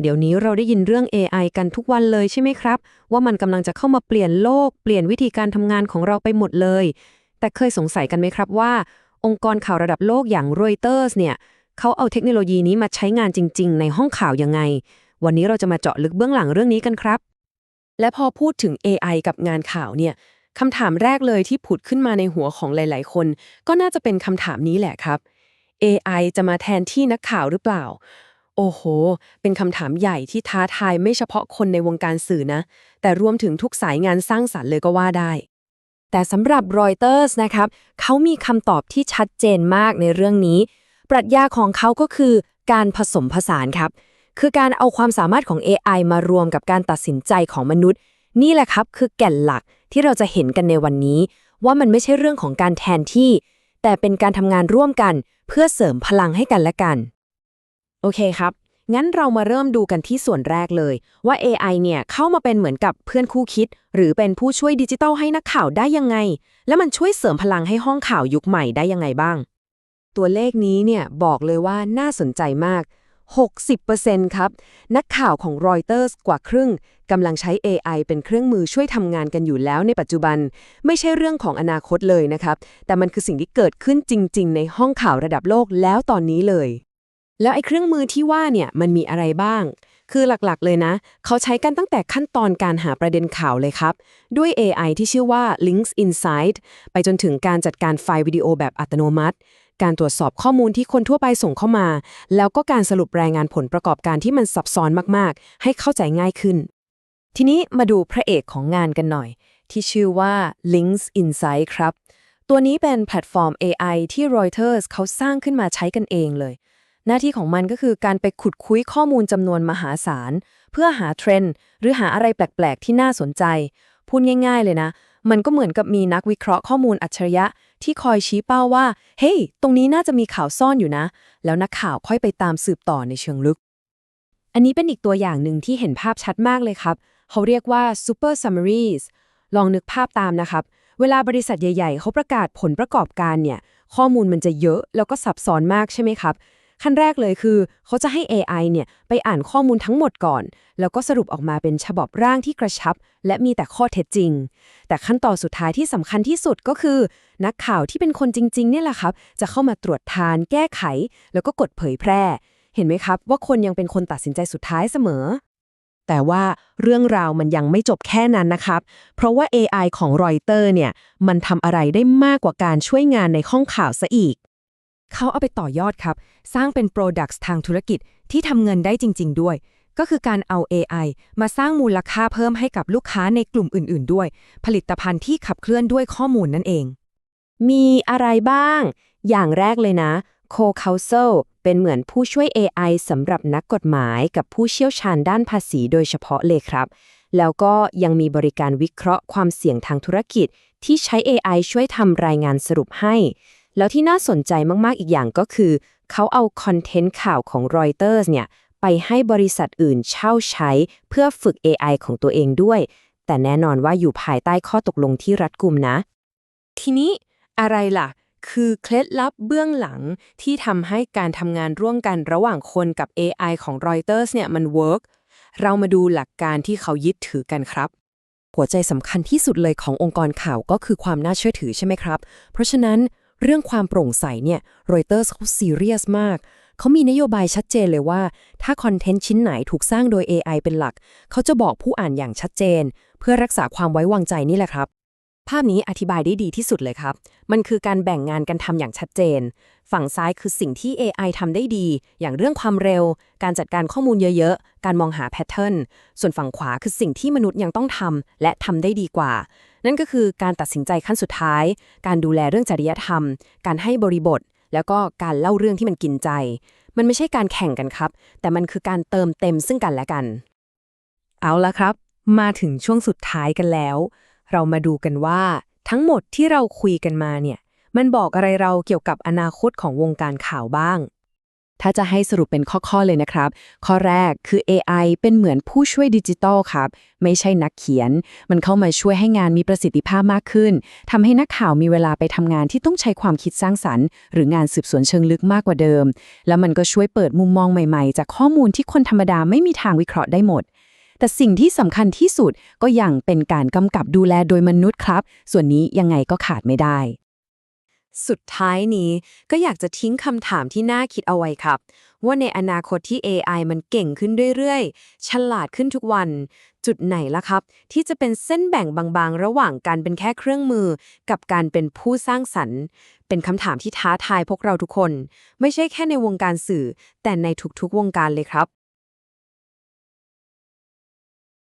เดี๋ยวนี้เราได้ยินเรื่อง AI กันทุกวันเลยใช่ไหมครับ ว่ามันกำลังจะเข้ามาเปลี่ยนโลก เปลี่ยนวิธีการทำงานของเราไปหมดเลย แต่เคยสงสัยกันไหมครับว่า องค์กรข่าวระดับโลกอย่าง Reuters เนี่ยเขาเอาเทคโนโลยีนี้มาใช้งานจริง ๆ ในห้องข่าวยังไง วันนี้เราจะมาเจาะลึกเบื้องหลังเรื่องนี้กันครับ และพอพูดถึง AI กับงานข่าวเนี่ยคำถามแรกเลยที่ผุดขึ้นมาในหัวของหลาย ๆ คน ก็น่าจะเป็นคำถามนี้แหละครับ AI จะมาแทนที่นักข่าวหรือเปล่า โอ้โห เป็นคำถามใหญ่ที่ท้าทายไม่เฉพาะคนในวงการสื่อนะ แต่รวมถึงทุกสายงานสร้างสรรค์เลยก็ว่าได้ แต่สำหรับ Reuters นะครับ เขามีคำตอบที่ชัดเจนมากในเรื่องนี้ ปรัชญาของเขาก็คือการผสมผสานครับ คือการเอาความสามารถของ AI มารวมกับการตัดสินใจของมนุษย์ นี่แหละครับคือแก่นหลักที่เราจะเห็นกันในวันนี้ ว่ามันไม่ใช่เรื่องของการแทนที่ แต่เป็นการทำงานร่วมกัน เพื่อเสริมพลังให้กันและกัน โอเคครับ งั้นเรามาเริ่มดูกันที่ส่วนแรกเลย ว่า AI เนี่ยเข้ามาเป็นเหมือนกับเพื่อนคู่คิด หรือเป็นผู้ช่วยดิจิทัลให้นักข่าวได้ยังไง และมันช่วยเสริมพลังให้ห้องข่าวยุคใหม่ได้ยังไงบ้าง ตัวเลขนี้เนี่ยบอกเลยว่าน่าสนใจมาก 60%ครับ นักข่าวของ Reuters กว่าครึ่งกำลังใช้ AI เป็นเครื่องมือช่วยทำงานกันอยู่แล้วในปัจจุบัน ไม่ใช่เรื่องของอนาคตเลยนะครับ แต่มันคือสิ่งที่เกิดขึ้นจริง ๆ ในห้องข่าวระดับโลกแล้วตอนนี้เลย แล้วไอ้เครื่องมือที่ว่าเนี่ยมันมีอะไรบ้าง คือหลักๆเลยนะ เขาใช้กันตั้งแต่ขั้นตอนการหาประเด็นข่าวเลยครับ ด้วย AI ที่ชื่อว่า Links Insight ไปจนถึงการจัดการไฟล์วิดีโอแบบอัตโนมัติ การตรวจสอบข้อมูลที่คนทั่วไปส่งเข้ามา แล้วก็การสรุปรายงานผลประกอบการที่มันซับซ้อนมากๆ ให้เข้าใจง่ายขึ้น ทีนี้มาดูพระเอกของงานกันหน่อย ที่ชื่อว่า Links Insight ครับ ตัวนี้เป็นแพลตฟอร์ม AI ที่ Reuters เขาสร้างขึ้นมาใช้กันเองเลย หน้าที่ของมันก็คือการไปขุดคุยข้อมูลจำนวนมหาศาล เพื่อหาเทรนด์ หรือหาอะไรแปลกๆ ที่น่าสนใจ พูดง่าย ๆ เลยนะ มันก็เหมือนกับมีนักวิเคราะห์ข้อมูลอัจฉริยะ ที่คอยชี้เป้าว่า เฮ้ยตรงนี้น่าจะมีข่าวซ่อนอยู่นะ แล้วนักข่าวค่อยไปตามสืบต่อในเชิงลึก อันนี้เป็นอีกตัวอย่างหนึ่งที่เห็นภาพชัดมากเลยครับ เขาเรียกว่า super summaries ลองนึกภาพตามนะครับ เวลาบริษัทใหญ่ ๆ เขาประกาศผลประกอบการเนี่ย ข้อมูลมันจะเยอะแล้วก็ซับซ้อนมากใช่ไหมครับ ขั้นแรกเลยคือ เขาจะให้ AI เนี่ยไปอ่านข้อมูลทั้งหมดก่อน แล้วก็สรุปออกมาเป็นฉบับร่างที่กระชับ และมีแต่ข้อเท็จจริง แต่ขั้นตอนสุดท้ายที่สำคัญที่สุดก็คือ นักข่าวที่เป็นคนจริงๆเนี่ยแหละครับ จะเข้ามาตรวจทาน แก้ไข แล้วก็กดเผยแพร่ เห็นไหมครับ ว่าคนยังเป็นคนตัดสินใจสุดท้ายเสมอ แต่ว่าเรื่องราวมันยังไม่จบแค่นั้นนะครับ เพราะว่า AI ของ Reuters เนี่ยมันทำอะไรได้มากกว่าการช่วยงานในห้องข่าวซะอีก เขาเอาไปต่อยอดครับ สร้างเป็น Products ทางธุรกิจที่ทำเงินได้จริง ๆ ด้วย ก็คือการเอา AI มาสร้างมูลค่าเพิ่มให้กับลูกค้าในกลุ่มอื่น ๆ ด้วย ผลิตภัณฑ์ที่ขับเคลื่อนด้วยข้อมูลนั่นเอง มีอะไรบ้าง อย่างแรกเลยนะ Co-Counsel เป็นเหมือนผู้ช่วย AI สำหรับนักกฎหมายกับผู้เชี่ยวชาญด้านภาษีโดยเฉพาะเลยครับ แล้วก็ยังมีบริการวิเคราะห์ความเสี่ยงทางธุรกิจ ที่ใช้ AI ช่วยทำรายงานสรุปให้ แล้วที่น่าสนใจมากๆอีกอย่างก็คือ เขาเอาคอนเทนต์ข่าวของ Reuters เนี่ยไปให้บริษัทอื่นเช่าใช้เพื่อฝึก AI ของตัวเองด้วย แต่แน่นอนว่าอยู่ภายใต้ข้อตกลงที่รัดกุมนะ ทีนี้อะไรล่ะ คือเคล็ดลับเบื้องหลังที่ทำให้การทำงานร่วมกันระหว่างคนกับ AI ของ Reuters เนี่ยมันเวิร์กเรามาดูหลักการที่เขายึดถือกันครับหัวใจสำคัญที่สุดเลยขององค์กรข่าวก็คือความน่าเชื่อถือใช่ไหมครับ เพราะฉะนั้น เรื่องความโปร่งใสเนี่ย Reuters เขาซีเรียสมาก เขามีนโยบายชัดเจนเลยว่า ถ้าคอนเทนต์ชิ้นไหนถูกสร้างโดย AI เป็นหลัก เขาจะบอกผู้อ่านอย่างชัดเจน เพื่อรักษาความไว้วางใจนี่แหละครับ ภาพนี้อธิบายได้ดีที่สุดเลยครับ มันคือการแบ่งงานกันทำอย่างชัดเจน ฝั่งซ้ายคือสิ่งที่ AI ทำได้ดี อย่างเรื่องความเร็ว การจัดการข้อมูลเยอะๆ การมองหาแพทเทิร์น ส่วนฝั่งขวาคือสิ่งที่มนุษย์ยังต้องทำและทำได้ดีกว่า นั่นก็คือการตัดสินใจขั้นสุดท้าย การดูแลเรื่องจริยธรรม การให้บริบท แล้วก็การเล่าเรื่องที่มันกินใจ มันไม่ใช่การแข่งกันครับ แต่มันคือการเติมเต็มซึ่งกันและกัน เอาละครับ มาถึงช่วงสุดท้ายกันแล้ว เรามาดูกันว่า ทั้งหมดที่เราคุยกันมาเนี่ย มันบอกอะไรเราเกี่ยวกับอนาคตของวงการข่าวบ้าง ถ้าจะให้สรุปเป็นข้อๆเลยนะครับ ข้อแรกคือ AI เป็นเหมือนผู้ช่วยดิจิตอลครับ ไม่ใช่นักเขียน มันเข้ามาช่วยให้งานมีประสิทธิภาพมากขึ้นทำให้นักข่าวมีเวลาไปทำงานที่ต้องใช้ความคิดสร้างสรรค์ หรืองานสืบสวนเชิงลึกมากกว่าเดิม แล้วมันก็ช่วยเปิดมุมมองใหม่ๆ จากข้อมูลที่คนธรรมดาไม่มีทางวิเคราะห์ได้หมด แต่สิ่งที่สำคัญที่สุดก็ยังเป็นการกำกับดูแลโดยมนุษย์ครับ ส่วนนี้ยังไงก็ขาดไม่ได้ สุดท้ายนี้ก็อยากจะทิ้งคำถามที่น่าคิดเอาไว้ครับ ว่าในอนาคตที่ AI มันเก่งขึ้นเรื่อยๆ ฉลาดขึ้นทุกวัน จุดไหนล่ะครับ ที่จะเป็นเส้นแบ่งบางๆ ระหว่างการเป็นแค่เครื่องมือ กับการเป็นผู้สร้างสรรค์ เป็นคำถามที่ท้าทายพวกเราทุกคน ไม่ใช่แค่ในวงการสื่อ แต่ในทุกๆ วงการเลยครับ